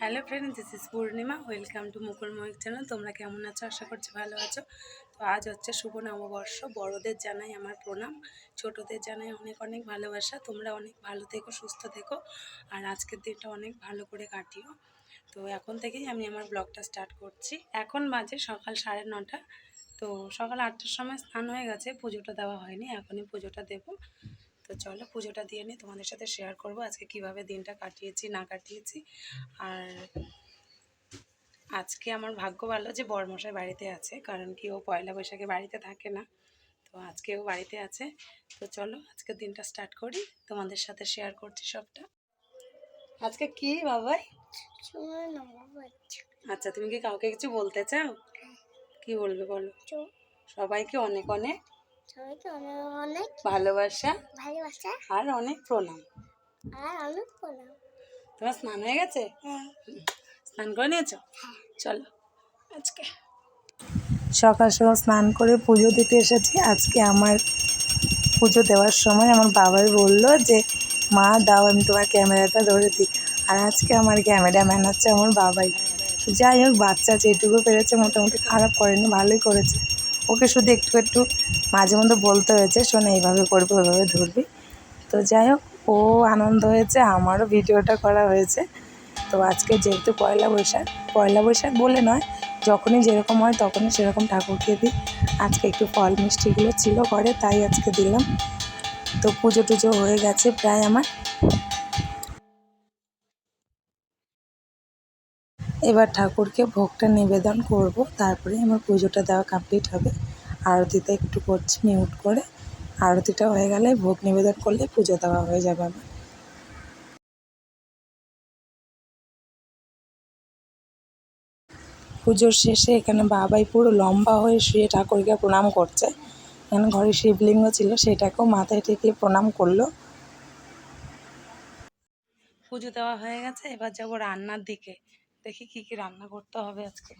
Hello friend this is Purnima. Welcome to Mukul Mayur channel তোমরা কেমন আছো? আশা করছি ভালো আছো। তো আজ হচ্ছে শুভ নববর্ষ। বড়দের জানাই আমার প্রণাম। ছোটদের জানাই অনেক অনেক ভালোবাসা। তোমরা অনেক ভালো থেকো, সুস্থ থেকো। আর আজকের দিনটা অনেক ভালো করে কাটিও। তো এখন থেকেই আমি আমার ব্লগটা স্টার্ট করছি। এখন বাজে সকাল সাড়ে নটা। তো সকাল আটটার সময় স্নান হয়ে গেছে। পুজোটা দেওয়া হয়নি। এখনই পুজোটা দেবো। তো চলো পুজোটা দিয়ে নিই তোমাদের সাথে শেয়ার করব আজকে কীভাবে দিনটা কাটিয়েছি না কাটিয়েছি। আর আজকে আমার ভাগ্য ভালো যে বরমশাই বাড়িতে আছে কারণ কি ও পয়লা বৈশাখে বাড়িতে থাকে না তো আজকে ও বাড়িতে আছে। তো চলো আজকে দিনটা স্টার্ট করি তোমাদের সাথে শেয়ার করছি সবটা। আজকে কি বাবাই? আচ্ছা তুমি কি কাউকে কিছু বলতে চাও? কি বলবে বলো? সবাইকে অনেক অনেক সবাইকে অনেক অনেক ভালোবাসা ভালোবাসা আর অনেক প্রণাম। আর অনেক প্রণাম। তোমার স্নান হয়ে গেছে? হ্যাঁ। স্নান করে নিয়েছো? চলো আজকে। সকাল সকাল স্নান করে পুজো দিতে এসেছি। আজকে আমার পুজো দেওয়ার সময় আমার বাবাই বলল যে মা দাও আমি তোমার ক্যামেরাটা ধরে দিই। আর আজকে আমার ক্যামেরাম্যান হচ্ছে আমার বাবাই। যাই হোক বাচ্চা যেটুকু পেরেছে মোটামুটি খারাপ করেনি ভালোই করেছে। ওকে শুধু একটু একটু মাঝে মধ্যে বলতে হয়েছে, শোন এইভাবে করবি, ওইভাবে ধরবি। তো যাই হোক, ও আনন্দ হয়েছে, আমারও ভিডিওটা করা হয়েছে। তো আজকে যেহেতু পয়লা বৈশাখ পয়লা বৈশাখ বলে নয়, যখনই যেরকম হয় তখনই সেরকম ঠাকুরকে দিই। আজকে একটু ফল মিষ্টিগুলো ছিল ঘরে, তাই আজকে দিলাম। তো পুজো টুজো হয়ে গেছে প্রায় আমার। এবার ঠাকুরকে ভোগটা নিবেদন করব, তারপরে আমার পুজোটা দেওয়া কমপ্লিট হবে। আরতিটা একটু করছি মিউট করে। আরতিটা হয়ে গেলে ভোগ নিবেদন করলে পুজো দেওয়া হয়ে যাবে আমার। পুজোর শেষে এখানে বাবাই পুরো লম্বা হয়ে শুয়ে ঠাকুরকে প্রণাম করছে। এখানে ঘরে শিবলিঙ্গ ছিল, সেটাকেও মাথায় ঠেকিয়ে প্রণাম করল। পুজো দেওয়া হয়ে গেছে, এবার যাব রান্নার দিকে। দেখি কি কি রান্না করতে হবে আজকে।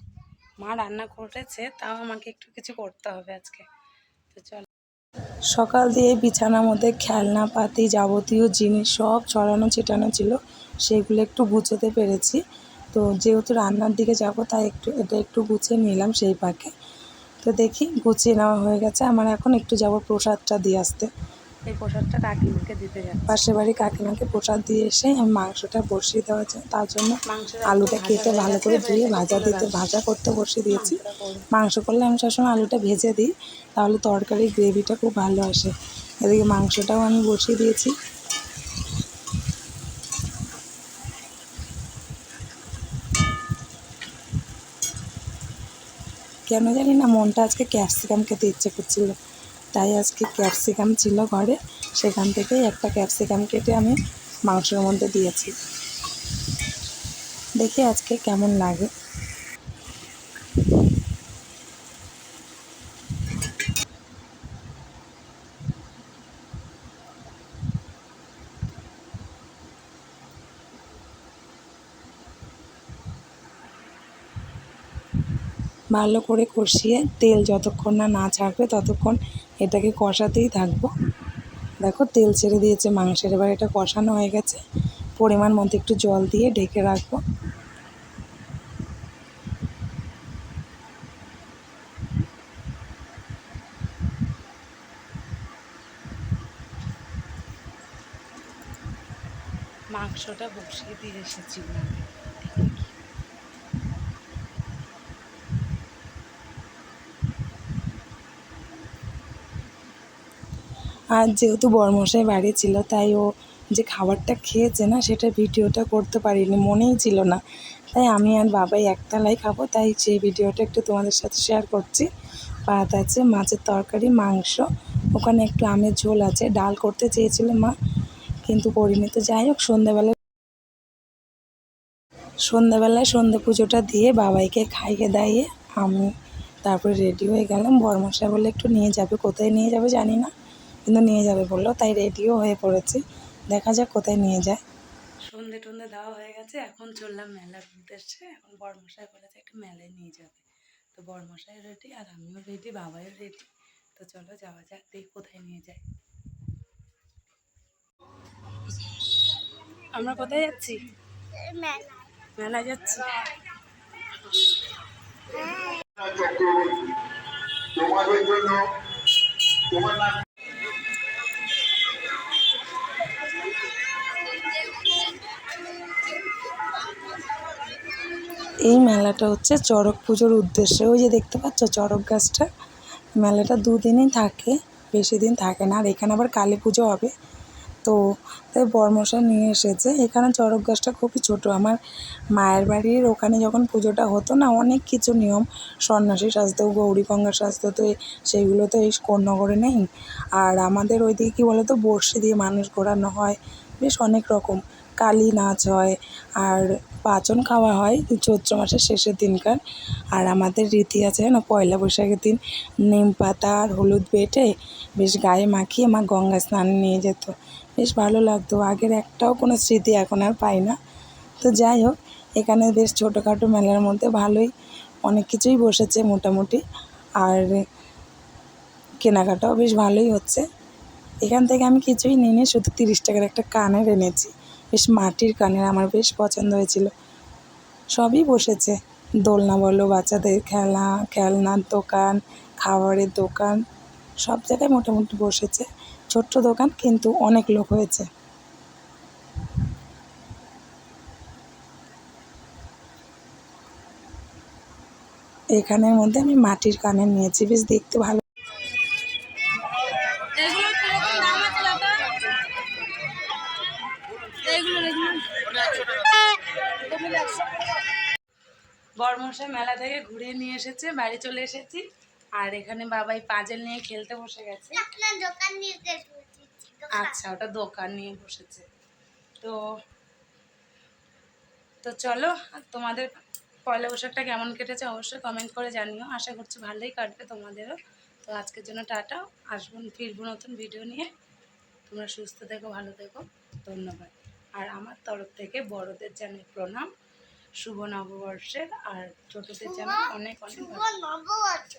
মা রান্না করেছে, তাও আমাকে একটু কিছু করতে হবে আজকে। তো চল। সকাল দিয়ে বিছানার মধ্যে খেলনা, পাতি যাবতীয় জিনিস সব ছড়ানো, ছিটানো ছিল, সেগুলো একটু গুছোতে পেরেছি। তো যেহেতু রান্নার দিকে যাব, তাই একটু, এটা একটু গুছিয়ে নিলাম সেই পাকে। তো দেখি গুছিয়ে নেওয়া হয়ে গেছে, আমার এখন একটু যাব প্রসাদটা দিয়ে আসতে। এই প্রসাদটা কাকিমাকে দিতে যাবে পাশের বাড়ি কাকিমাকে প্রসাদ দিয়ে এসে আমি মাংসটা বসিয়ে দেওয়া যায় তার জন্য আলুটা কেটে ভালো করে ধুয়ে ভাজা দিতে ভাজা করতে বসিয়ে দিয়েছি। মাংস করলে আমি সবসময় আলুটা ভেজে দিই তাহলে তরকারি গ্রেভিটা খুব ভালো আসে। এদিকে মাংসটাও আমি বসিয়ে দিয়েছি। কেন জানি না মনটা আজকে ক্যাপসিকাম খেতে ইচ্ছে করছিল। তাই আজকে ক্যাপসিকাম ছিল ঘরে। সেখান থেকেই একটা ক্যাপসিকাম কেটে আমি মাংসের মধ্যে দিয়েছি। দেখি আজকে কেমন লাগে। ভালো করে কষিয়ে তেল যতক্ষণ না না ছাড়বে ততক্ষণ এটাকে কষাতেই থাকব। দেখো, তেল ছেড়ে দিয়েছে মাংসের। এবার এটা কষানো হয়ে গেছে। পরিমাণ মতো একটু জল দিয়ে ঢেকে রাখব। মাংসটা বসিয়ে দিয়ে এসেছি। এসেছিলাম আর যেহেতু বরমশাই বাড়ি ছিল, তাই ও যে খাবারটা খেয়েছে না সেটা ভিডিওটা করতে পারিনি, মনেই ছিল না। তাই আমি আর বাবাই একতলায় খাব, তাই সেই ভিডিওটা একটু তোমাদের সাথে শেয়ার করছি। ভাত আছে, মাছের তরকারি, মাংস, ওখানে একটু আমের ঝোল আছে, ডাল করতে চেয়েছিল মা, কিন্তু করিনি। তো যাই হোক, সন্ধ্যাবেলা সন্ধ্যাবেলায় সন্ধে পুজোটা দিয়ে বাবাইকে খাইয়ে দাইয়ে আমি তারপরে রেডি হয়ে গেলাম। বরমশাই বলে একটু নিয়ে যাবে, কোথায় নিয়ে যাবে জানি না। কিন্তু নিয়ে যাবে বলল তাই রেডিও হয়ে পড়েছি। দেখা যাক কোথায় নিয়ে যায়। সন্ধে টন্ধে দেওয়া হয়ে গেছে এখন চললাম মেলার উদ্দেশ্যে এখন বড়মশাই বলেছে একটু মেলায় নিয়ে যাবে। তো বড়মশাই রেডি আর আমিও রেডি বাবাও রেডি তো চলো যাওয়া যাক দেখি কোথায় নিয়ে যায়। আমরা কোথায় যাচ্ছি? মেলায় মেলায় যাচ্ছি। তোমাদের জন্য তোমার এই মেলাটা হচ্ছে চড়ক পুজোর উদ্দেশ্যে। ওই যে দেখতে পাচ্ছ চড়ক গাছটা? মেলাটা দুদিনই থাকে, বেশি দিন থাকে না। আর এখানে আবার কালী পুজো হবে। তো তাই বরমশাই নিয়ে এসেছে। এখানে চড়ক গাছটা খুবই ছোট। আমার মায়ের বাড়ির ওখানে যখন পুজোটা হতো না, অনেক কিছু নিয়ম, সন্ন্যাসী সাজতেও, গৌরী গঙ্গা সাজতে তো সেইগুলো তো এই কোন্নগরে নেই। আর আমাদের ওইদিকে কী বলো তো বড়শি দিয়ে মানুষ ঘোরানো হয়। বেশ অনেক রকম। কালী নাচ হয় আর পাচন খাওয়া হয় চৈত্র মাসের শেষের দিনকার। আর আমাদের রীতি আছে না, পয়লা বৈশাখের দিন নিম পাতা আর হলুদ বেটে বেশ গায়ে মাখিয়ে মা গঙ্গা স্নানে নিয়ে যেত। বেশ ভালো লাগতো। আগের একটাও কোনো স্মৃতি এখন আর পাই না। তো যাই হোক, এখানে বেশ ছোটোখাটো মেলার মধ্যে ভালোই অনেক কিছুই বসেছে মোটামুটি। আর কেনাকাটাও বেশ ভালোই হচ্ছে। এখান থেকে আমি কিছুই নিইনি, শুধু তিরিশ টাকার একটা কানের এনেছি। বেশ মাটির কানের আমার বেশ পছন্দ হয়েছিল। সবই বসেছে। দোলনা বলো, বাচ্চাদের খেলা খেলনার দোকান, খাবারের দোকান, সব জায়গায় মোটামুটি বসেছে। ছোট্ট দোকান কিন্তু অনেক লোক হয়েছে। এখানের মধ্যে আমি মাটির কানের নিয়েছি। বেশ দেখতে ভালো বর্মশাই মেলা থেকে ঘুরে নিয়ে এসেছে বাড়ি চলে এসেছি। আর এখানে বাবাই পাজেল নিয়ে খেলতে বসে গেছে। আচ্ছা ওটা দোকান নিয়ে বসেছে। তো তো চলো তোমাদের পয়লা বৈশাখটা কেমন কেটেছে অবশ্যই কমেন্ট করে জানিও। আশা করছি ভালোই কাটবে তোমাদেরও। তো আজকের জন্য টাটা আসব ফিরবো নতুন ভিডিও নিয়ে। তোমরা সুস্থ থেকো ভালো থেকো। ধন্যবাদ। আর আমার তরফ থেকে বড়দের জানাই প্রণাম। শুভ নববর্ষের আর ছোটদের জন্য অনেক অনেক নববর্ষ।